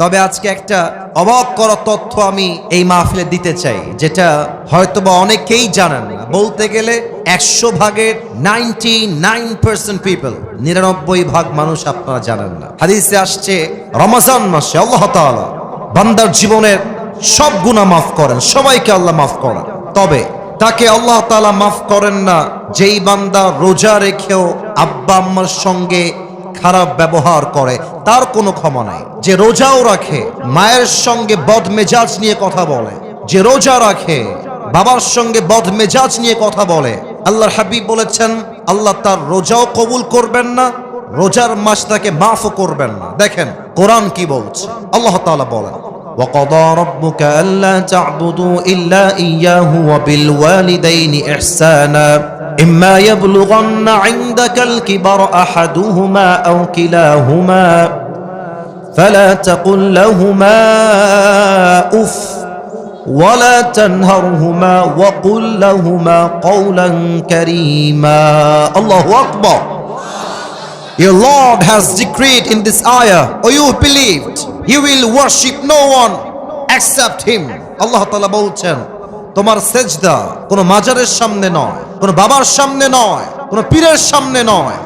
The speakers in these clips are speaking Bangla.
তবে আজকে একটা অবাক করা তথ্য আমি এই মাহফিলে দিতে চাই, যেটা হয়তোবা অনেকেই জানেন না। বলতে গেলে একশো ভাগের নাইনটি নাইন পার্সেন্ট পিপল নিরানব্বই ভাগ মানুষ আপনারা জানেন না। হাদিসে আসছে, রমজান মাসে আল্লাহ তাআলা বান্দার জীবনের সব গুনাহ মাফ করেন, সবাইকে আল্লাহ মাফ করেন। তবে তাকে আল্লাহ তাআলা মাফ করেন না, যেই বান্দা রোজা রেখেও আব্বা আম্মার সঙ্গে খারাপ ব্যবহার করে, তার কোনো ক্ষমা নাই। যে রোজাও রাখে, মায়ের সঙ্গে বদ মেজাজ নিয়ে কথা বলে। যে রোজা রাখে, বাবার সঙ্গে বদ মেজাজ নিয়ে কথা বলে। আল্লাহর হাবিব বলেছেন, আল্লাহ তার রোজাও কবুল করবেন না, রোজার মাস তাকে মাফও করবেন না। দেখেন, কোরআন কি বলছে? আল্লাহ বলেন وقضى ربك ألا تعبدوا إلا إياه وبالوالدين إحسانا. إما يبلغن عندك الكبر أحدهما أو كلاهما فلا تقل لهما أف ولا تنهرهما وقل لهما قولا كريما. الله أكبر. Your Lord has decreed in this ayah, or you believed, you will worship no one except Him. আল্লাহ তালা বলছেন, তোমার সেজদা কোনো মাজারের সামনে নয়, কোনো বাবার সামনে নয়, কোনো পীরের সামনে নয়।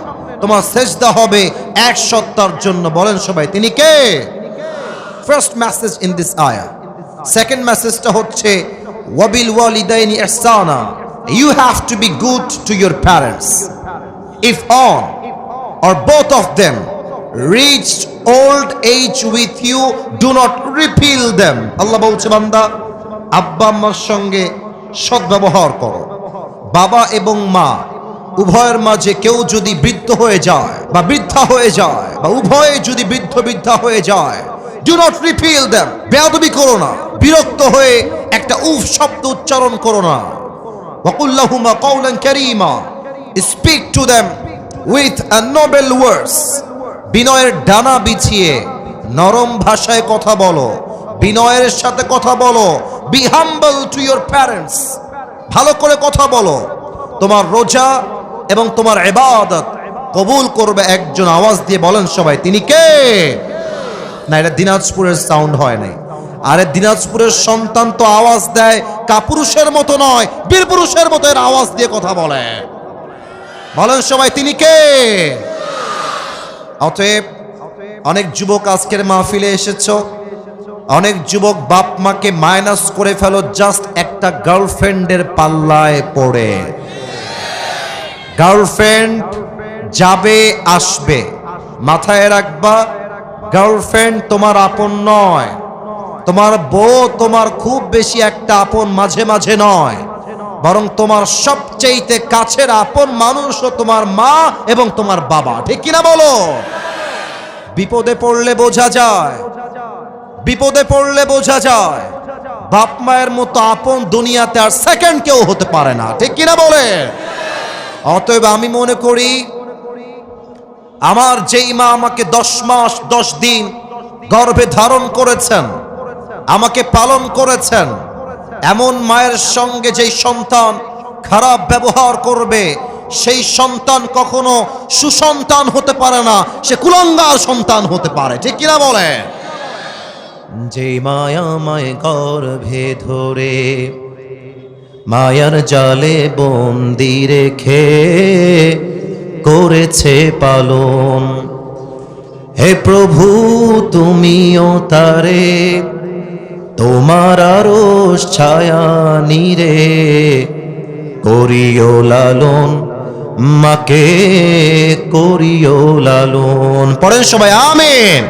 তোমার সেজদা হবে এক সত্তার জন্য। বলেন সবাই, তিনি কে? ফার্স্ট মেসেজ ইন দিস আয়া সেকেন্ড মেসেজটা হচ্ছে, ওয়াবিল ওয়ালিদাইনি ইহসানা। You have to be good to your parents if one or both of them reached old age with you, do not repeal them. Allah বলছে, বান্দা, আব্বা, আম্মার সঙ্গে সদ্ব্যবহার করো। বাবা এবং মা, উভয়ের মাঝে কেউ যদি বৃদ্ধ হয়ে যায় বা বৃদ্ধা হয়ে যায় বা উভয়ে যদি বৃদ্ধ বৃদ্ধা হয়ে যায় ডু নট রিফিল দেম বেয়াদবি করো না। বিরক্ত হয়ে একটা উফ শব্দ উচ্চারণ করো না। ওয়াকুল্লাহুমা কওলান কারীমা। Speak to them with noble words বিনয়ের ডানা বিছিয়ে নরম ভাষায় কথা বলো। বিনয়ের সাথে কথা বলো। Be humble to your parents ভালো করে কথা বলো। তোমার রোজা এবং তোমার এবাদত কবুল করবে একজন আওয়াজ দিয়ে বলেন সবাই, তিনি কে? না, এটা দিনাজপুরের সাউন্ড হয় নাই। আরে, দিনাজপুরের সন্তান তো আওয়াজ দেয় কাপুরুষের মতো নয় বীর পুরুষের মতো এর আওয়াজ দিয়ে কথা বলে। বলেন সবাই, তিনি কে? অতএব অনেক যুবক আজকের মাহফিলে এসেছ। অনেক যুবক বাপ মাকে মাইনাস করে ফেলো জাস্ট একটা গার্লফ্রেন্ডের পাল্লায় পড়ে। গার্লফ্রেন্ড যাবে, আসবে। মাথায় রাখবা গার্লফ্রেন্ড তোমার আপন নয়। তোমার বউ তোমার খুব বেশি একটা আপন, মাঝে মাঝে নয়। বরং তোমার সবচেয়েতে কাছের আপন মানুষও তোমার মা এবং তোমার বাবা। ঠিক কিনা বলো? বিপদে পড়লে বোঝা যায়। বিপদে পড়লে বোঝা যায়। বাপ মায়ের মতো আপন দুনিয়াতে আর সেকেন্ড কেউ হতে পারে না। ঠিক কিনা বলে? অতএব আমি মনে করি, আমার যেই মা আমাকে দশ মাস, দশ দিন গর্ভে ধারণ করেছেন, আমাকে পালন করেছেন এমন মায়ের সঙ্গে যেই সন্তান খারাপ ব্যবহার করবে, সেই সন্তান কখনো সুসন্তান হতে পারে না, সে কুলঙ্গার সন্তান হতে পারে। ঠিক কিনা বলে যে মায়া মায় গর্ভে ধরে, মায়ার জালে বন্দি রেখে করেছে পালন। হে প্রভু, তুমিও তারে তোমার আরও ছায়া নিরে করিও লালন, মাকে করিও লালন। পড়েন সবাই, আমেন।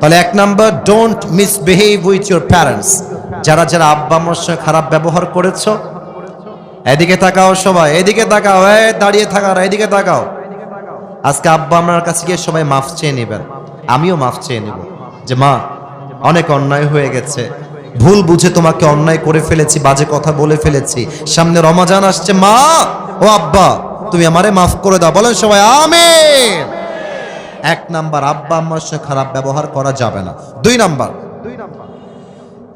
তাহলে এক number don't misbehave with your parents যারা যারা আব্বা আমার সঙ্গে খারাপ ব্যবহার করেছ, এদিকে তাকাও সবাই, এদিকে তাকাও এ দাঁড়িয়ে থাকার এদিকে তাকাও। আজকে আব্বা আমার কাছে গিয়ে সবাই মাফ চেয়ে নেবেন। আমিও মাফ চেয়ে নেব। যে মা অনেক অন্যায় হয়ে গেছে। ভুল বুঝে তোমাকে অন্যায় করে ফেলেছি, বাজে কথা বলে ফেলেছি। সামনে রমাজান আসছে, মা! ও আব্বা, তুমি আমারে মাফ করে দাও। বলেন সবাই, আমেন! এক নাম্বার, আব্বা আম্মার সঙ্গে খারাপ ব্যবহার করা যাবে না। দুই নাম্বার,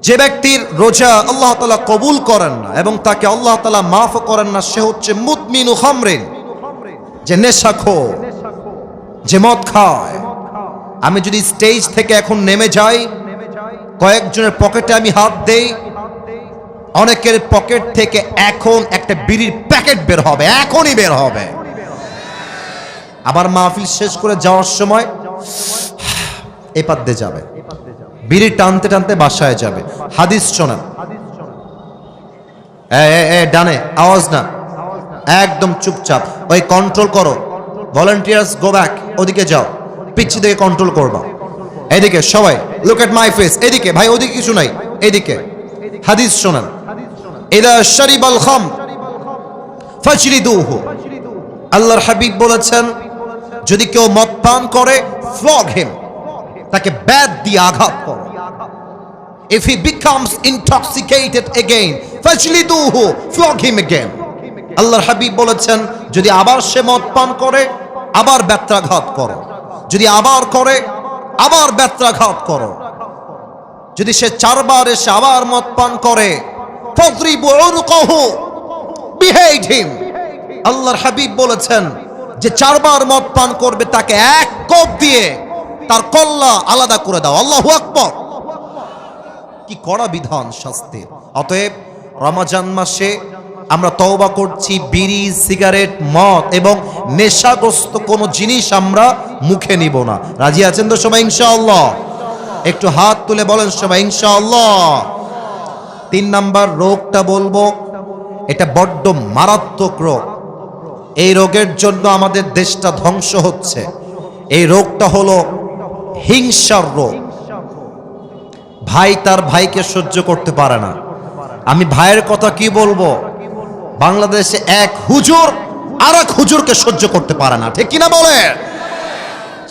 যে ব্যক্তির রোজা আল্লাহ তালা কবুল করেন না এবং তাকে আল্লাহ তালা মাফ করেন না, সে হচ্ছে মুতমিনু খামরিন। যে নেশাখো যে মদ খায়। আমি যদি স্টেজ থেকে এখন নেমে যাই কয়েকজনের পকেটে আমি হাত দেই। অনেকের পকেট থেকে এখন একটা বিড়ির প্যাকেট বের হবে এখনই বের হবে। আবার মাহফিল শেষ করে যাওয়ার সময় এপার দিয়ে যাবে। বিড়ি টানতে টানতে বাসায় যাবে। হাদিস এ, ডানে আওয়াজ না। একদম চুপচাপ। ওই কন্ট্রোল করো। ভলেন্টিয়ার্স গো ব্যাক ওদিকে যাও। পিচ্ছি দিকে কন্ট্রোল করবা। এদিকে সবাই লুক এট মাই ফেস এদিকে ভাই ওদিকে কিছু নাই এদিকে। হাদিস শোনেন। ইদা শরিবাল খাম ফাজরিদুহু আল্লাহর হাবিব বলেছেন যদি কেউ মদ পান করে ফ্লগ হিম তাকে ব্যাদ দিয়ে আঘাত করো। If he becomes intoxicated again, fajliduhu, flog him again. আল্লাহর হাবিব বলেছেন যদি আবার সে মদ পান করে আবার ব্যত্রাঘাত করো। যদি আবার করে আবার ব্যত্রাঘাত করো। যদি সে চারবার এসে আবার মদ পান করে আল্লাহর হাবিব বলেছেন যে চারবার মদ পান করবে, তাকে এক কোপ দিয়ে তার কল্লা আলাদা করে দাও। আল্লাহু আকবার। কি কড়া বিধান শাস্তির। অতএব রমাজান মাসে আমরা তওবা করছি, বিড়ি, সিগারেট, মদ এবং নেশাগ্রস্ত কোনো জিনিস আমরা মুখে নিব না। রাজি আছেন তো সবাই? ইনশাআল্লাহ। একটু হাত তুলে বলেন সবাই, ইনশাআল্লাহ। তিন নাম্বার রোগটা বলব, এটা বড্ড মারাত্মক রোগ। এই রোগের জন্য আমাদের দেশটা ধ্বংস হচ্ছে। এই রোগটা হলো হিংসার রোগ। ভাই তার ভাইকে সহ্য করতে পারে না। আমি ভাইয়ের কথা কি বলব? বাংলাদেশে এক হুজুর আর এক হুজুরকে সহ্য করতে পারে না। ঠিক কিনা বলে?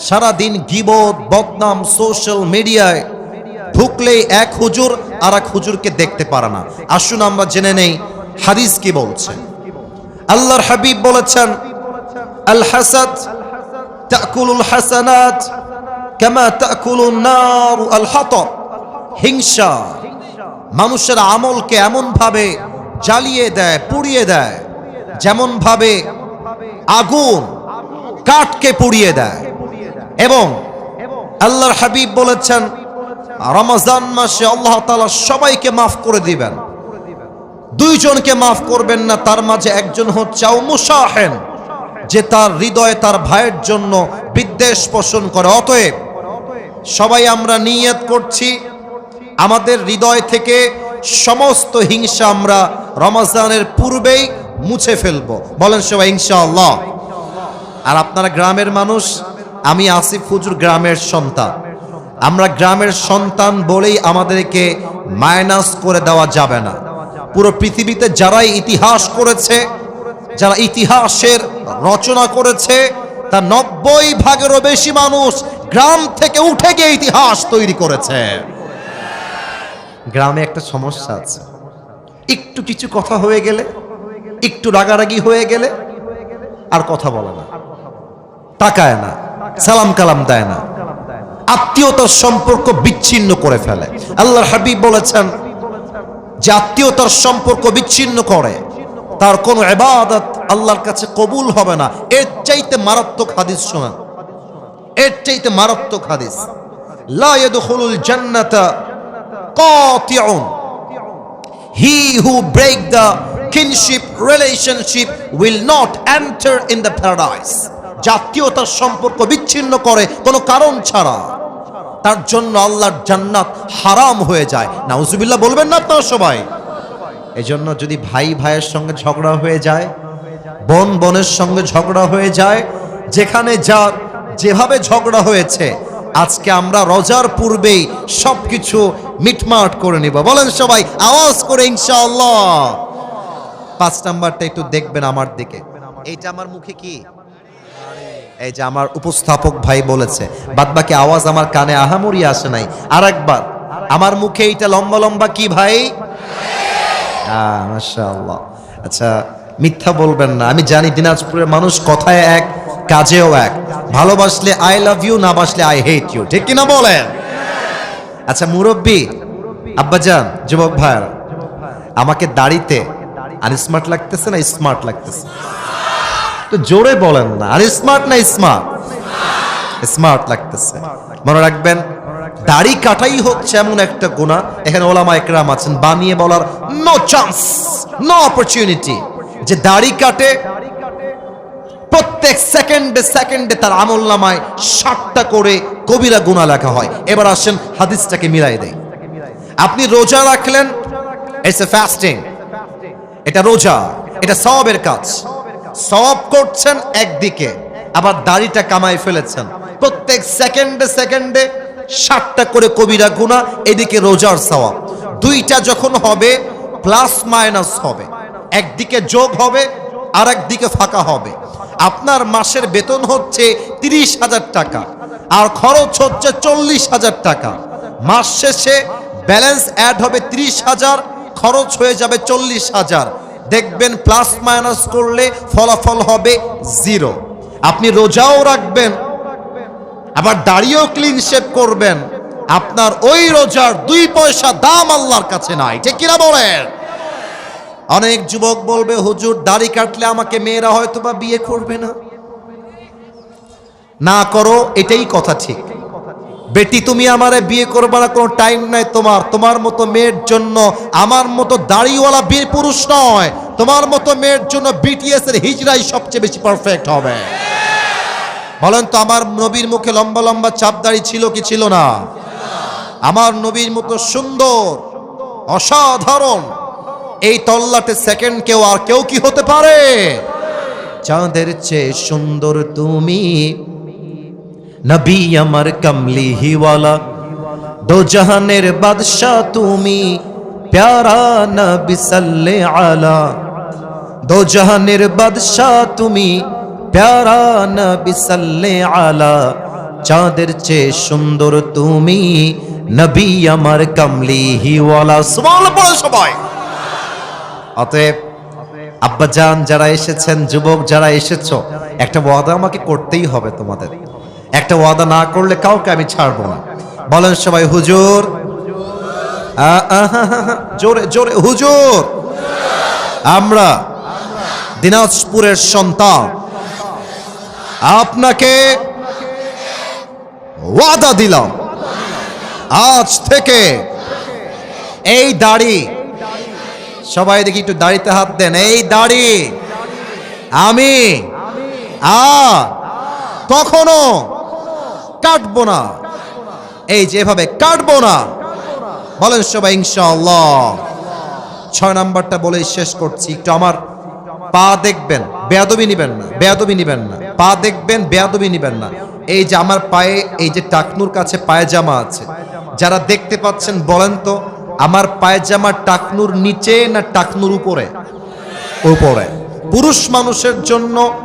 সারাদিন গিবত, বদনাম সোশ্যাল মিডিয়ায় ঢুকলেই এক হুজুর আর এক হুজুরকে দেখতে পারে না। আসুন আমরা জেনে নেই হাদিস কি বলছে। আল্লাহর হাবিব বলেছেন, আল হাসাদ তাকুলুল হাসানাত কামা তাকুলুন নার আল হাতব হিংসা মানুষের আমলকে এমন ভাবে জ্বালিয়ে দেয়, পুড়িয়ে দেয়। যেমন ভাবে আগুন কাঠকে পুড়িয়ে দেয়। এবং আল্লাহর হাবিব বলেছেন, রমজান মাসে আল্লাহ তাআলা সবাইকে মাফ করে দিবেন। দুইজনকে মাফ করবেন না, তার মাঝে একজন হচ্ছে মুসাহেন যে তার হৃদয়ে তার ভাইয়ের জন্য বিদ্বেষ পোষণ করে। অতএব সবাই আমরা নিয়ত করছি, আমাদের হৃদয় থেকে সমস্ত হিংসা আমরা রমজানের পূর্বেই মুছে ফেলব। বলেন সবাই, ইনশাআল্লাহ। আর আপনারা গ্রামের মানুষ, আমি আসিফ হুজুর গ্রামের সন্তান। আমরা গ্রামের সন্তান বলেই আমাদেরকে মাইনাস করে দেওয়া যাবে না। পুরো পৃথিবীতে যারাই ইতিহাস করেছে, যারা ইতিহাসের রচনা করেছে, তা নব্বই ভাগেরও বেশি মানুষ গ্রাম থেকে উঠে গিয়ে ইতিহাস তৈরি করেছে। গ্রামে একটা সমস্যা আছে। একটু কিছু কথা হয়ে গেলে, একটু রাগারাগি হয়ে গেলে আর কথা বলে না। তাকায় না, সালাম কালাম দেয় না। আত্মীয়তার সম্পর্ক বিচ্ছিন্ন করে ফেলে। আল্লাহর হাবিব বলেছেন যে আত্মীয়তার সম্পর্ক বিচ্ছিন্ন করে, তার কোনো এবাদত আল্লাহর কাছে কবুল হবে না। এর চাইতে মারাত্মক হাদিস শোনা এর চাইতে মারাত্মক হাদিস। লা জান্নাতা قاطع he who break the kinship relationship will not enter in the paradise জাতীয়তার সম্পর্ক বিচ্ছিন্ন করে কোনো কারণ ছাড়া তার জন্য আল্লাহর জান্নাত হারাম হয়ে যায় নাউজুবিল্লাহ বলবেন না আপনারা সবাই এজন্য যদি ভাই ভাইয়ের সঙ্গে ঝগড়া হয়ে যায় বোন বোনের সঙ্গে ঝগড়া হয়ে যায় যেখানে যার যেভাবে ঝগড়া হয়েছে আজকে আমরা রোজার পূর্বেই সবকিছু মিটমাট করে নিব। বলেন সবাই, আওয়াজ করে ইনশাআল্লাহ। পাঁচ নাম্বারটা একটু দেখবেন আমার দিকে। এইটা আমার মুখে কি? এই যে আমার উপস্থাপক ভাই বলেছে বাদ বাকি আওয়াজ আমার কানে আহামরি আসে নাই। আর একবার আমার মুখে এইটা লম্বা লম্বা কি ভাই? আচ্ছা মিথ্যা বলবেন না। আমি জানি দিনাজপুরের মানুষ কথায় এক কাজেও এক। ভালোবাসলে আই লাভ ইউ না বাসলে আই হেট ইউ ঠিক কিনা বলেন? আচ্ছা মুরব্বী, আব্বাজান, যুবক ভাইয়ার, আমাকে দাড়িতে আনস্মার্ট লাগতেছে না স্মার্ট লাগতেছে? তো জোরে বলেন না, আর স্মার্ট না স্মার্ট স্মার্ট লাগতেছে। মনে রাখবেন, দাড়ি কাটাই হচ্ছে এমন একটা গুণা, এখানে ওলামা একরাম আছেন, বানিয়ে বলার নো চান্স নো অপরচুনিটি যে দাড়ি কাটে প্রত্যেক সেকেন্ডে সেকেন্ডে তার আমল নামায় ষাটটা করে কবিরা গুণা লেখা হয়। এবার আসেন হাদিসটাকে মিলাই দেয় আপনি রোজা রাখলেন এ এটা রোজা, এটা সবের কাজ। সব করছেন একদিকে, আবার দাড়িটা কামায় ফেলেছেন। প্রত্যেক সেকেন্ডে সেকেন্ডে ষাটটা করে কবিরা গুণা এদিকে রোজার সওয়াব। দুইটা যখন হবে প্লাস মাইনাস হবে। একদিকে যোগ হবে আর একদিকে ফাঁকা হবে। আপনার মাসের বেতন হচ্ছে তিরিশ হাজার টাকা, আর খরচ হচ্ছে চল্লিশ হাজার টাকা। মাস শেষে ব্যালেন্স অ্যাড হবে তিরিশ হাজার, খরচ হয়ে যাবে চল্লিশ হাজার। দেখবেন প্লাস মাইনাস করলে ফলাফল হবে জিরো। আপনি রোজাও রাখবেন, আবার দাড়িও ক্লিন শেপ করবেন। আপনার ওই রোজার দুই পয়সা দাম আল্লাহর কাছে নাই, ঠিক কিনা বলেন? অনেক যুবক বলবে, হুজুর, দাড়ি কাটলে আমাকে মেয়েরা হয়তো বা বিয়ে করবে না। না করো, এটাই কথা ঠিক। বেটি, তুমি আমারে বিয়ে করবে না কোনো টাইম নাই তোমার। তোমার মতো মেয়ের জন্য আমার মতো দাড়িওয়ালা বীর পুরুষ নয়। তোমার মতো মেয়ের জন্য বিটিএস এর হিজড়াই সবচেয়ে বেশি পারফেক্ট হবে। বলেন তো, আমার নবীর মুখে লম্বা লম্বা চাপ দাড়ি ছিল কি ছিল না? আমার নবীর মতো সুন্দর, অসাধারণ এই তল্লাটে সেকেন্ড কেউ আর কেউ কি হতে পারে? চাঁদের চেয়ে সুন্দর তুমি। নবী আমার কমলি হিওয়ালা দো জাহানের বাদশাহ তুমি। প্যারা নবী সাল্লে আলা দো জাহানের বাদশাহ তুমি। প্যারা নবী সাল্লে আলা, চাঁদের চেয়ে সুন্দর তুমি। নবী আমার কমলি হিওয়ালা সুবহান পড়ো সবাই। অতএব আব্বাজান, যারা এসেছেন, যুবক যারা এসেছ, একটা ওয়াদা আমাকে করতেই হবে তোমাদের। একটা ওয়াদা না করলে কাউকে আমি ছাড়বো না। বলেন সবাই, হুজুর। জোরে জোরে, হুজুর। আমরা দিনাজপুরের সন্তান। আপনাকে ওয়াদা দিলাম। আজ থেকে এই দাড়ি সবাই দেখি একটু দাড়িতে হাত দেন। এই দাড়ি। আমি। আর কখনো কাটবো না। এই যেভাবে কাটবো না। বলেন সবাই, ইনশাআল্লাহ। ছয় নাম্বারটা বলে শেষ করছি। একটু আমার পা দেখবেন, বেয়াদবি নিবেন না, বেয়াদবি নিবেন না। পা দেখবেন, বেয়াদবি নিবেন না। এই যে আমার পায়ে, এই যে টাকনুর কাছে পায়জামা আছে, যারা দেখতে পাচ্ছেন বলেন তো আমার পায়জামা টাকনুর নিচে না টাকনুর উপরে? উপরে। পুরুষ মানুষের জন্য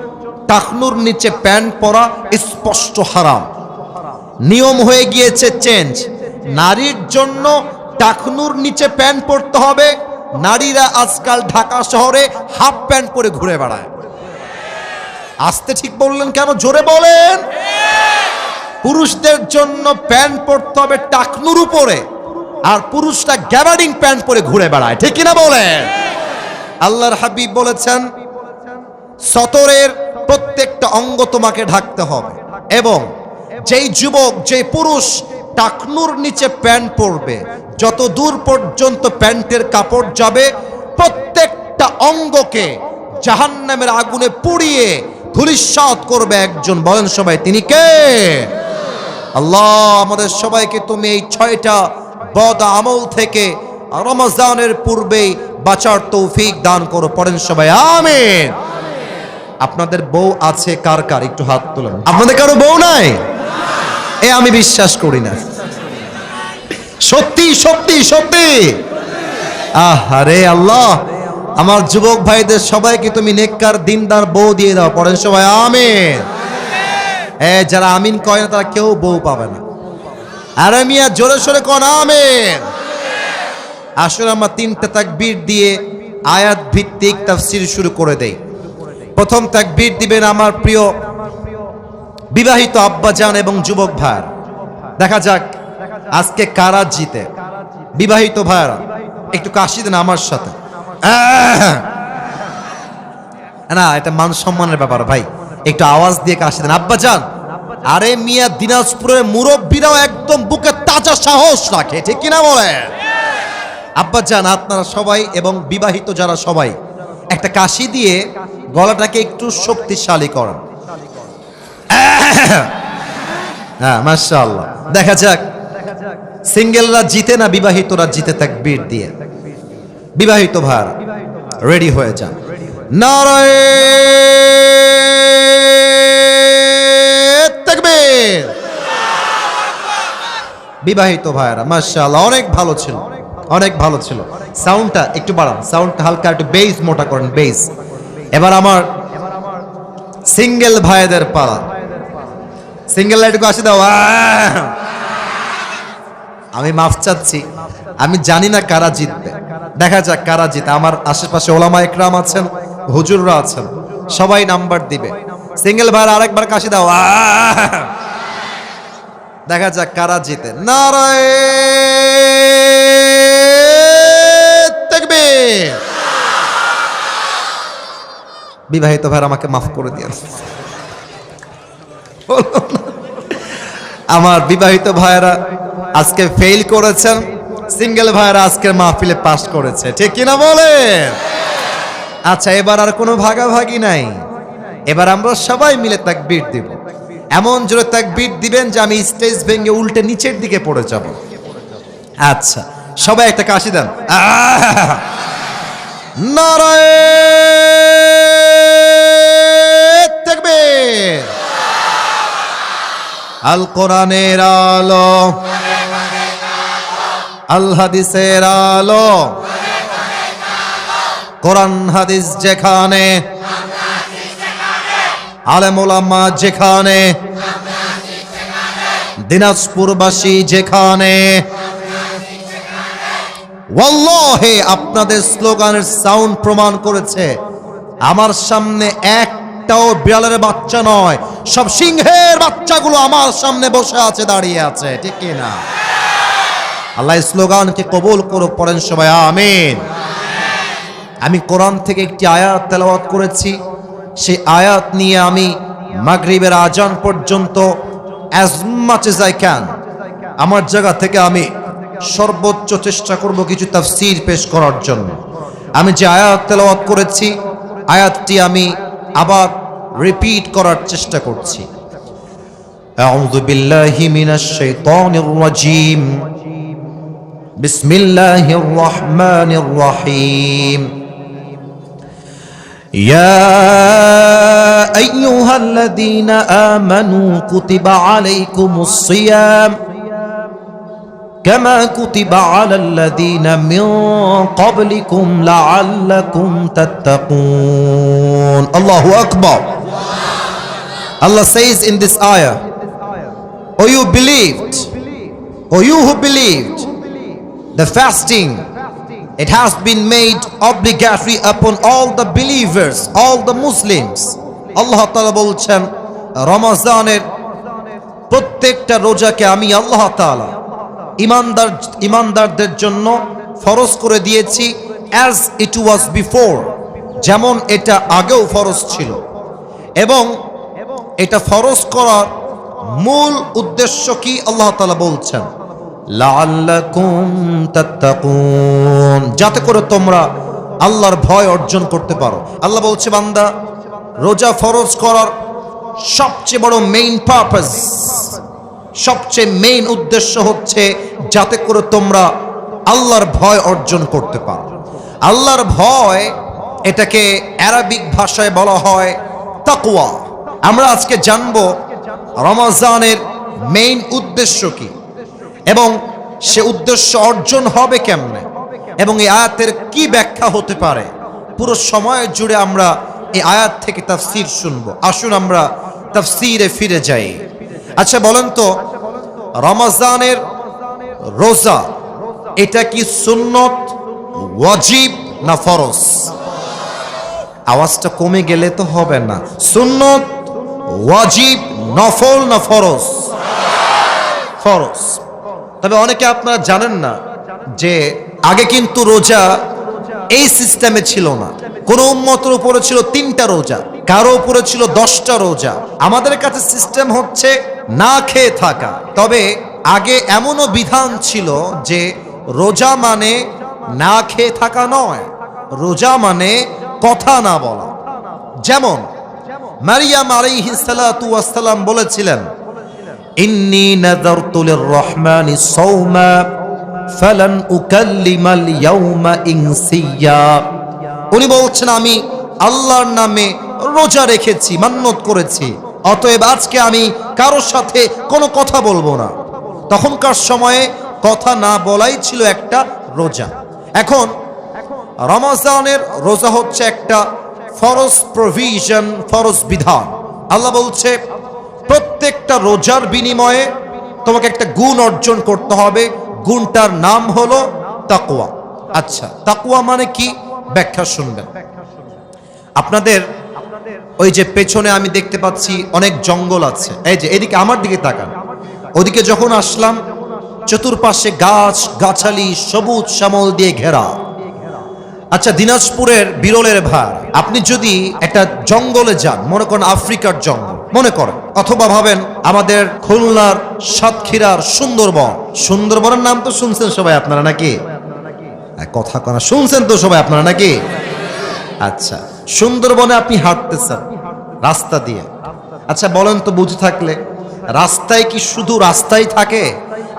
টাকনুর নিচে প্যান্ট পরা স্পষ্ট হারাম। নিয়ম হয়ে গিয়েছে চেঞ্জ। নারীর জন্য টাকনুর নিচে প্যান্ট পরতে হবে। নারীরা আজকাল ঢাকা শহরে হাফ প্যান্ট পরে ঘুরে বেড়ায়। আসতে ঠিক বললেন কেন? জোরে বলেন। পুরুষদের জন্য প্যান্ট পরতে হবে টাকনুর উপরে। আর পুরুষটা গ্যাবার্ডিং প্যান্ট পরে ঘুরে বেড়ায়। ঠিক কিনা বলেন? আল্লাহর হাবিব বলেছেন, সতরের প্রত্যেকটা অঙ্গ তোমাকে ঢাকতে হবে এবং যেই যুবক, যেই পুরুষ টাকনুর নিচে প্যান্ট পরবে, যত দূর পর্যন্ত প্যান্টের কাপড় যাবে, প্রত্যেকটা অঙ্গকে জাহান্নামের আগুনে পুড়িয়ে ধুলিস্বাদ করবে একজন। বলেন সবাই, তিনি কে? আল্লাহ, আমাদের সবাইকে তুমি এই ছয়টা বদ আমল থেকে রমজানের পূর্বেই বাঁচার তৌফিক দান করো। পড়েন সবাই, আমিন। আপনাদের বউ আছে, কার কার? একটু হাত তুলেন। আপনাদের কারও বউ নাই? এ আমি বিশ্বাস করি না। সত্যি সত্যি সত্যি। আহারে আল্লাহ। আমার যুবক ভাইদের সবাইকে তুমি নেককার, দিনদার বউ দিয়ে দাও। পড়েন সবাই, আমিন। এ, যারা আমিন কয় না, তারা কেউ বউ পাবে না। আরে মিয়া জোরে সোরে কন, আমিন। আসলে আমরা তিনটা তাকবীর দিয়ে আয়াত ভিত্তিক তাফসীর শুরু করে দেই। প্রথম তাকবীর দিবেন আমার প্রিয় বিবাহিত আব্বাজান এবং যুবক ভাইয়ার দেখা যাক আজকে কারা জিতে। বিবাহিত ভাইয়ারা একটু কাশি দেন আমার সাথে! না, এটা মান সম্মানের ব্যাপার ভাই। একটু আওয়াজ দিয়ে কাশি দেন। আব্বাজান আরে মিয়া দিনাজপুরের মুরব্বীরাও একদম বুকে তাজা সাহস রাখে, ঠিক কিনা বলে? আব্বা যান আপনারা সবাই এবং বিবাহিত যারা সবাই, একটা কাশি দিয়ে গলাটাকে একটু শক্তিশালী করেন। হ্যাঁ মাশাআল্লাহ। দেখা যাক, সিঙ্গেলরা জিতে না বিবাহিতরা জিতে তাকবীর দিয়ে? বিবাহিত ভার, রেডি হয়ে যান। নারায়ণ তাকবীর বিবাহিত ভাইরা মাশাআল্লাহ, অনেক ভালো ছিল, অনেক ভালো ছিল। সাউন্ডটা একটু বাড়ান, সাউন্ডটা হালকা একটু বেস মোটা করেন বেস এবার আমার সিঙ্গেল ভাইদের পালা। সিঙ্গেল লাইটকে আসে দাও! আমি মাফ চাচ্ছি, আমি জানি না কারা জিতবে। দেখা যাক কারা জিতে। আমার আশেপাশে ওলামা একরাম আছেন, হুজুররা আছেন, সবাই নাম্বার দিবে। সিঙ্গেল ভাইয়ের আরেকবার কাশি দাও, আহ! দেখা যাক কারা জিতে। তাকবীর বিবাহিত ভাই আমাকে মাফ করে দিয়ে আমার বিবাহিত ভাইয়েরা আজকে ফেল করেছেন সিঙ্গেল ভাইয়েরা আজকে মাহফিলে পাস করেছে। ঠিক কিনা বলে আচ্ছা এবার আর কোনো ভাগাভাগি নাই। এবার আমরা সবাই মিলে তাকবীর দিব। এমন জোরে তাকবীর দিবেন যে আমি স্টেজ ভেঙে উল্টে নিচের দিকে পড়ে যাব। আচ্ছা সবাই একটা কাশি দেন। আল কোরআনের আলো। আল হাদিসের আলো। কোরআন হাদিস যেখানে আলেমোলামা যেখানে, দিনাজপুরবাসী যেখানে আপনাদের স্লোগানের সাউন্ড প্রমাণ করেছে। আমার সামনে একটাও বিড়ালের বাচ্চা নয়, সব সিংহের বাচ্চাগুলো আমার সামনে বসে আছে, দাঁড়িয়ে আছে, ঠিক না? আল্লাহ স্লোগানকে কবুল করুক, পড়েন সবাই, আমিন। আমি কোরআন থেকে একটি আয়াত তেলাওয়াত করেছি। সেই আয়াত নিয়ে আমি মাগরিবের আজান পর্যন্ত as much as I can আমার জায়গা থেকে আমি সর্বোচ্চ চেষ্টা করব কিছু তাফসীর পেশ করার জন্য আমি যে আয়াত তেলাওয়াত করেছি আয়াতটি আমি আবার রিপিট করার চেষ্টা করছি أعوذ بالله من الشيطان الرجيم بسم الله الرحمن الرحيم يا أيها الذين آمنوا كتب عليكم الصيام كما كتب على الذين من قبلكم لعلكم تتقون. الله أكبر. Allah says in this ayah O you believed. O you who believed the fasting it has been made obligatory upon all the believers, all the Muslims. আল্লাহ তাআলা বলছেন, রমজানের প্রত্যেকটা রোজাকে আমি আল্লাহ তাআলা ইমানদার, ইমানদারদের জন্য ফরজ করে দিয়েছি অ্যাজ ইট ওয়াজ বিফোর যেমন এটা আগেও ফরজ ছিল। এবং এটা ফরজ করার মূল উদ্দেশ্য কি আল্লাহ তাআলা বলছেন? যাতে করে তোমরা আল্লাহর ভয় অর্জন করতে পারো। আল্লাহ বলছে, বান্দা, রোজা ফরজ করার সবচেয়ে বড় মেইন পারপাস সবচেয়ে মেইন উদ্দেশ্য হচ্ছে যাতে করে তোমরা আল্লাহর ভয় অর্জন করতে পারো। আল্লাহর ভয় এটাকে অ্যারাবিক ভাষায় বলা হয় তাকওয়া। আমরা আজকে জানব রমাজানের মেইন উদ্দেশ্য কি। এবং সে উদ্দেশ্য অর্জন হবে কেমনে? এবং এই আয়াতের কি ব্যাখ্যা হতে পারে? পুরো সময় জুড়ে আমরা এই আয়াত থেকে তাফসির শুনব। আসুন আমরা তাফসিরে ফিরে যাই। আচ্ছা বলেন তো, রমাজানের রোজা, এটা কি সুন্নত, ওয়াজিব না ফরজ? আওয়াজটা কমে গেলে তো হবে না। সুন্নত, ওয়াজিব, নফল না ফরজ? ফরজ। তবে অনেকে আপনারা জানেন না যে আগে কিন্তু রোজা এই সিস্টেমে ছিল না। কোন উম্মতের উপরে ছিল তিনটা রোজা, কারও উপরে ছিল দশটা রোজা। আমাদের কাছে সিস্টেম হচ্ছে না খেয়ে থাকা। তবে আগে এমনও বিধান ছিল যে রোজা মানে না খেয়ে থাকা নয়, রোজা মানে কথা না বলা। যেমন মারিয়াম আলাইহিসসালাতু ওয়াসসালাম বলেছিলেন ইন্নী নাযারতু লির-রহমানি সাওমা, ফালান উকাল্লিমাল ইয়াওমা ইনসিয়া উনি বলছেন, আমি আল্লাহর নামে রোজা রেখেছি মান্যত করেছি, অতএব আজকে আমি কারোর সাথে কোনো কথা বলব না। তখনকার সময়ে কথা না বলাই ছিল একটা রোজা। এখন রমজানের রোজা হচ্ছে একটা ফরজ প্রভিশন, ফরজ বিধান। আল্লাহ বলছে প্রত্যেকটা রোজার বিনিময়ে তোমাকে একটা গুণ অর্জন করতে হবে। গুণটার নাম হলো তাকুয়া আচ্ছা তাকুয়া মানে কি? ব্যাখ্যা শুনবেন। আপনাদের ওই যে পেছনে আমি দেখতে পাচ্ছি অনেক জঙ্গল আছে। এই যে, এদিকে আমার দিকে তাকান। ওদিকে যখন আসলাম, চতুর্পাশে গাছ, গাছালি, সবুজ শ্যামল দিয়ে ঘেরা। আচ্ছা দিনাজপুরের বিরলের ভার। আপনি যদি একটা জঙ্গলে যান মনে করেন আফ্রিকার জঙ্গল মনে করেন অথবা ভাবেন আমাদের খুলনার সাতক্ষীরার সুন্দরবন। সুন্দরবনের নাম তো শুনছেন সবাই আপনারা নাকি? হ্যাঁ, কথা কনা শুনছেন তো সবাই আপনারা নাকি? আচ্ছা সুন্দরবনে আপনি হাঁটতেছেন রাস্তা দিয়ে। আচ্ছা বলেন তো বুঝে থাকলে রাস্তায় কি শুধু রাস্তায় থাকে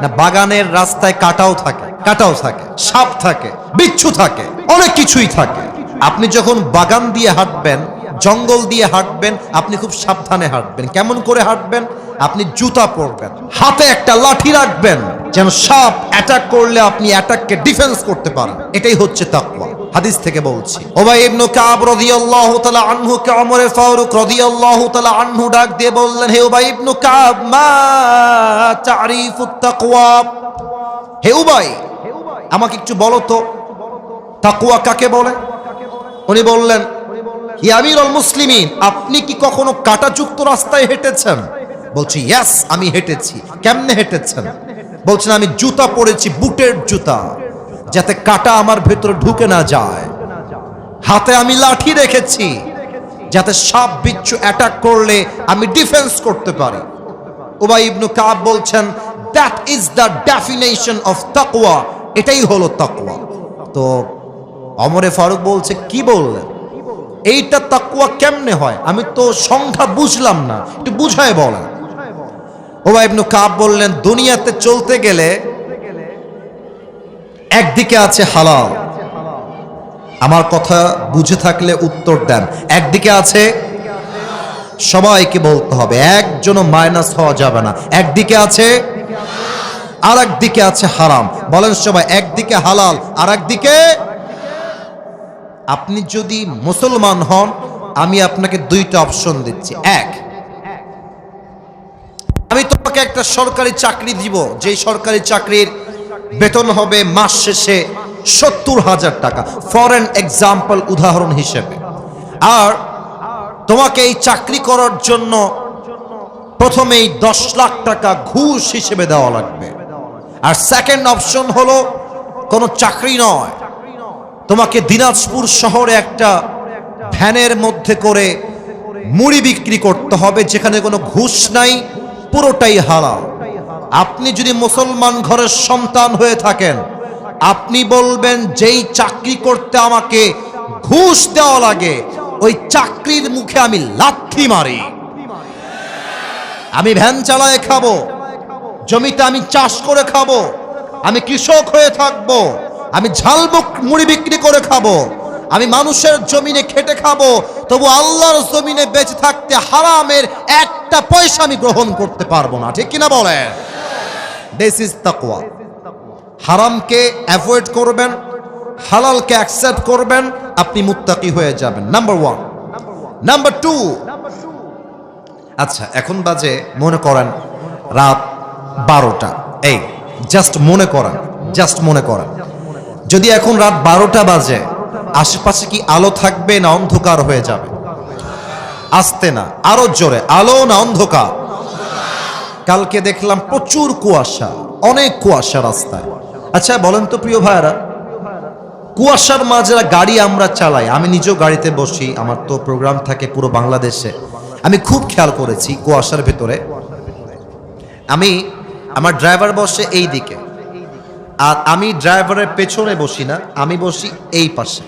না বাগানের রাস্তায় কাটাও থাকে কাটাও থাকে সাপ থাকে বিচ্ছু থাকে? অনেক কিছুই থাকে। আপনি যখন বাগান দিয়ে হাঁটবেন, জঙ্গল দিয়ে হাঁটবেন, আপনি খুব সাবধানে হাঁটবেন। কেমন করে হাঁটবেন? আপনি জুতা পরবেন, হাতে একটা লাঠি রাখবেন, যেন সাপ অ্যাটাক করলে আপনি অ্যাটাককে ডিফেন্স করতে পারেন। এটাই হচ্ছে তাকওয়া। হাদিস থেকে বলছি, ওবাই ইবনু কাব রাদিয়াল্লাহু তাআলা আনহু কে ওমরে ফারুক রাদিয়াল্লাহু তাআলা আনহু ডাক দিয়ে বললেন, হে ওবাই ইবনু কাব, মা তারিফুত তাকওয়া? হে উবাই আমাকে একটু বলো তো তাকওয়া কাকে বলে? উনি বললেন, হি আমিরুল মুসলিমিন, আপনি কি কখনো কাটাযুক্ত রাস্তায় হেঁটেছেন? বলছি ইয়াস আমি হেঁটেছি। কেমনে হেঁটেছেন? বলছেন আমি জুতা পরেছি, বুটের জুতা, যাতে কাটা আমার ভেতরে ঢুকে না যায়। হাতে আমি লাঠি রেখেছি, যাতে সাপ বিচ্ছু অ্যাটাক করলে আমি ডিফেন্স করতে পারি। উবাই ইবনু কাব বলছেন that is the definition of তাকওয়া এটাই হলো তাকওয়া তো অমরে ফারুক বলছে, কি বললেন? এইটা তাকুয়া কেমনে হয়? আমি তো সংখ্যা বুঝলাম না। একটু বুঝায় বলেন। ওবা ইবনু কাব বললেন, দুনিয়াতে চলতে গেলে একদিকে আছে হালাল। আমার কথা বুঝে থাকলে উত্তর দেন। একদিকে আছে সবাইকে বলতে হবে। একজনও মাইনাস হওয়া যাবে না। একদিকে আছে আর একদিকে আছে হারাম। বলেন সবাই, একদিকে হালাল আর একদিকে আপনি যদি মুসলমান হন, আমি আপনাকে দুইটা অপশন দিচ্ছি। এক, আমি তোমাকে একটা সরকারি চাকরি দিব। যেই সরকারি চাকরির বেতন হবে মাস শেষে সত্তর হাজার টাকা। ফর এক্সাম্পল উদাহরণ হিসেবে। আর তোমাকে এই চাকরি করার জন্য প্রথমেই দশ লাখ টাকা ঘুষ হিসেবে দেওয়া লাগবে। আর সেকেন্ড অপশন হলো কোনো চাকরি নয়। তোমাকে দিনাজপুর শহরে একটা ভ্যানের মধ্যে করে মুড়ি বিক্রি করতে হবে, যেখানে কোনো ঘুষ নাই, পুরোটাই হালাল। আপনি যদি মুসলমান ঘরের সন্তান হয়ে থাকেন, আপনি বলবেন, যেই চাকরি করতে আমাকে ঘুষ দেওয়া লাগে, ওই চাকরির মুখে আমি লাথি মারি। আমি ভ্যান চালায় খাব, জমিতে আমি চাষ করে খাব, আমি কৃষক হয়ে থাকব। আমি ঝালমুখ মুড়ি বিক্রি করে খাব। আমি মানুষের জমিনে খেটে খাব। তবু আল্লাহর জমিনে বেঁচে থাকতে হারামের একটা পয়সা আমি গ্রহণ করতে পারব না। ঠিক কিনা বলেন? দিস ইজ তাকওয়া হারামকে অ্যাভয়েড করবেন, হালালকে অ্যাকসেপ্ট করবেন, আপনি মুত্তাকি হয়ে যাবেন। নাম্বার ওয়ান নাম্বার টু আচ্ছা এখন বাজে, মনে করেন, রাত বারোটা। এই জাস্ট মনে করেন জাস্ট মনে করেন। যদি এখন রাত বারোটা বাজে, আশেপাশে কি আলো থাকবে না অন্ধকার হয়ে যাবে? আসতে না, আরও জোরে, আলো না অন্ধকার? কালকে দেখলাম প্রচুর কুয়াশা, অনেক কুয়াশা রাস্তায়। আচ্ছা বলেন তো প্রিয় ভাইরা কুয়াশার মাঝে গাড়ি আমরা চালাই, আমি নিজেও গাড়িতে বসি, আমার তো প্রোগ্রাম থাকে পুরো বাংলাদেশে। আমি খুব খেয়াল করেছি কুয়াশার ভেতরে। আমি, আমার ড্রাইভার বসে এই দিকে আর আমি ড্রাইভারের পেছনে বসি না, আমি বসি এই পাশে।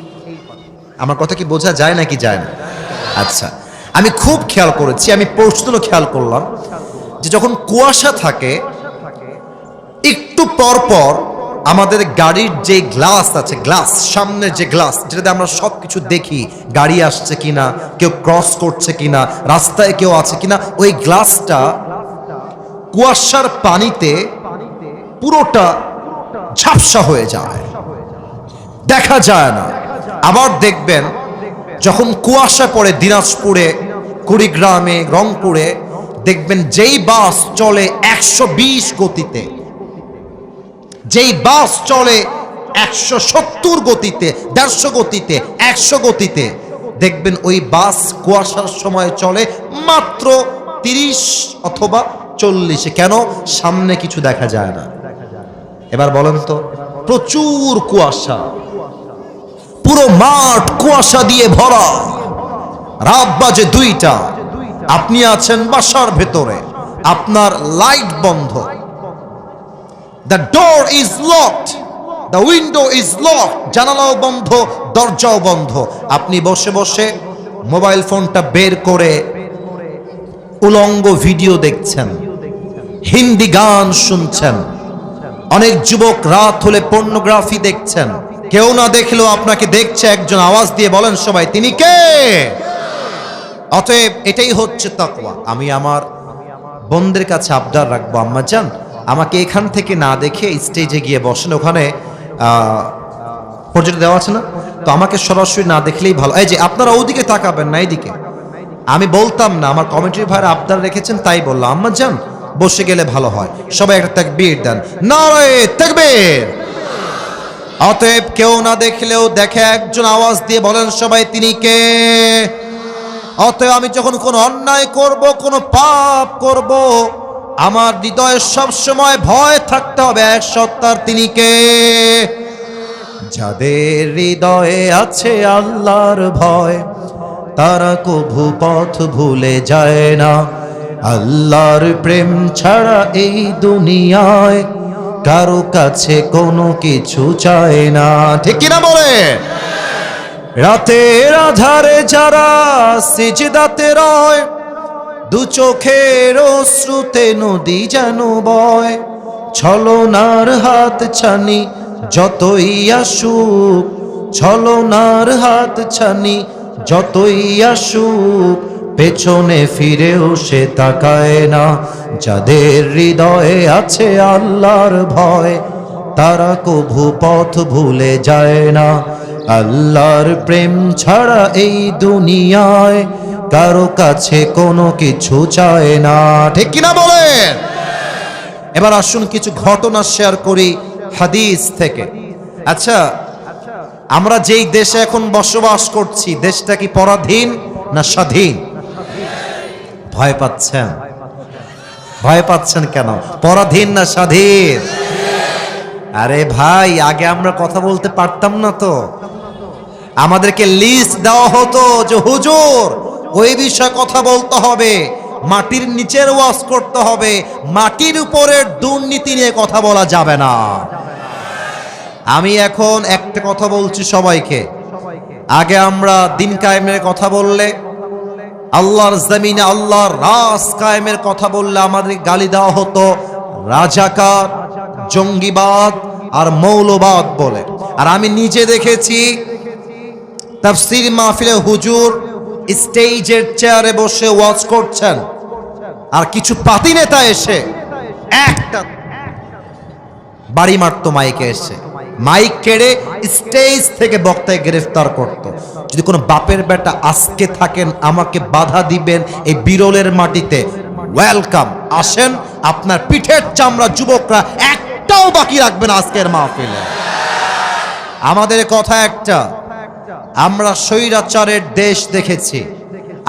আমার কথা কি বোঝা যায় নাকি যায় না? আচ্ছা আমি খুব খেয়াল করেছি, আমি পরশুদিনও খেয়াল করলাম যে যখন কুয়াশা থাকে, একটু পর পর আমাদের গাড়ির যে গ্লাস আছে, গ্লাস, সামনের যে গ্লাস, যেটাতে আমরা সব কিছু দেখি, গাড়ি আসছে কিনা, কেউ ক্রস করছে কিনা, রাস্তায় কেউ আছে কিনা, ওই গ্লাসটা কুয়াশার পানিতে পুরোটা ঝাপসা হয়ে যায়। দেখা যায় না। আবার দেখবেন, যখন কুয়াশা পড়ে দিনাজপুরে, কুড়িগ্রামে, রংপুরে, দেখবেন যেই বাস চলে একশো বিশ গতিতে, যেই বাস চলে একশো সত্তর গতিতে, দেড়শো গতিতে, একশো গতিতে, দেখবেন ওই বাস কুয়াশার সময় চলে মাত্র তিরিশ অথবা চল্লিশে। কেন? সামনে কিছু দেখা যায় না। এবার বলেন তো, প্রচুর কুয়াশা, পুরো মাঠ কুয়াশা দিয়ে ভরা। রাত বাজে দুইটা, আপনি আছেন বাসার ভেতরে, আপনার লাইট বন্ধ। The door is locked the window is lock জানালাও বন্ধ, দরজাও বন্ধ। আপনি বসে বসে মোবাইল ফোনটা বের করে উলঙ্গ ভিডিও দেখছেন, হিন্দি গান শুনছেন। অনেক যুবক রাত হলে পর্নোগ্রাফি দেখছেন। কেউ না দেখলেও আপনাকে দেখছে, একজন আওয়াজ দিয়ে বলেন সবাই, তিনি কে? অতএব এটাই হচ্ছে তাকওয়া। আমি আমার বোনদের কাছে আবদার রাখব, আম্মা জান, আমাকে এখান থেকে না দেখে স্টেজে গিয়ে বসেন, ওখানে পর্যটন দেওয়া আছে না? তো আমাকে সরাসরি না দেখলেই ভালো। এই যে, আপনারা ওদিকে তাকাবেন না, এইদিকে। আমি বলতাম না, আমার কমিটির ভাইয়ের আবদার রেখেছেন, তাই বললাম, আম্মা জান বসে গেলে ভালো হয়। সবাই একটা তাকবীর দেন। নারায়ে তাকবীর। অতএব কেউ না দেখলেও দেখে, একজন আওয়াজ দিয়ে বলেন, সবাই তিনি কে? অতএব আমি যখন কোনো অন্যায় করব, কোনো পাপ করব, আমার হৃদয়ে সব সময় ভয় থাকতে হবে, এক সত্তার তিনি কে? যাদের হৃদয়ে আছে আল্লাহর ভয়, তারা কভু পথ ভুলে যায় না। আল্লাহর প্রেম ছাড়া এই দুনিয়ায় কারও কাছে কোনো কিছু চায় না। ঠিক না বলে? রাতের আধারে যারা সিজদাতে রয়, দু চোখের শ্রুতে নদী যেন বয়, ছলনার হাত ছানি যতই আসুক, ছলনার হাত ছানি যতই আসুক পেছনে ফিরেও সে তাকায় না। যাদের হৃদয়ে আছে আল্লাহর ভয়, তারা কভু পথ ভুলে যায় না। আল্লাহর প্রেম ছাড়া এই দুনিয়ায় কারও কাছে কোনো কিছু চায় না। ঠিক কিনা বলেন? এবার আসুন কিছু ঘটনা শেয়ার করি হাদিস থেকে। আচ্ছা আমরা যেই দেশে এখন বসবাস করছি, দেশটা কি পরাধীন না স্বাধীন? ভয় পাচ্ছেন? ভয় পাচ্ছেন কেন? পরাধীন না স্বাধীন? আরে ভাই, আগে আমরা কথা বলতে পারতাম না তো। আমাদেরকে লিস্ট দেওয়া হতো যে, হুজুর, ওই বিষয়ে কথা বলতে হবে। মাটির নিচের ওয়াশ করতে হবে। মাটির উপরের দুর্নীতি নিয়ে কথা বলা যাবে না। আমি এখন একটা কথা বলছি সবাইকে। আগে আমরা দিন কায়েমের কথা বললে আল্লাহর জমিনে আল্লাহর রাস কায়েমের কথা বললে আমাদের গালি দেওয়া হতো। রাজাকার, জঙ্গিবাদ আর মৌলবাদ বলে। আর আমি নিজে দেখেছি তাফসির মাহফিলে হুজুর স্টেজের চেয়ারে বসে ওয়াজ করছেন। আর কিছু পাতি নেতা এসে একটা বাড়ি মারতো মাইকে এসে। মাইক কেড়ে স্টেজ থেকে বক্তায় গ্রেফতার করত। যদি কোনো বাপের বেটা আজকে থাকেন, আমাকে বাধা দিবেন এই বিরলের মাটিতে, ওয়েলকাম, আসেন, আপনার পিঠের চামড়া যুবকরা একটাও বাকি রাখবেন আজকের মাহফিলে। আমাদের কথা একটা, আমরা স্বৈরাচারের দেশ দেখেছি,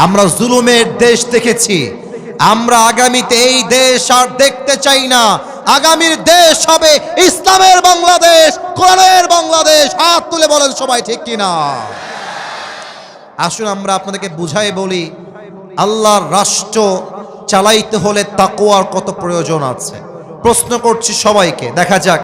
আমরা জুলুমের দেশ দেখেছি, আমরা আগামীতে এই দেশ আর দেখতে চাই না। আগামীর দেশ হবে ইসলামের বাংলাদেশ, কোরআনের বাংলাদেশ। হাত তুলে বলেন সবাই ঠিক কিনা? আসুন আমরা আপনাদেরকে বুঝাই বলি, আল্লাহর রাষ্ট্র চালাইতে হলে তাকোয়ার কত প্রয়োজন আছে? প্রশ্ন করছি সবাইকে, দেখা যাক।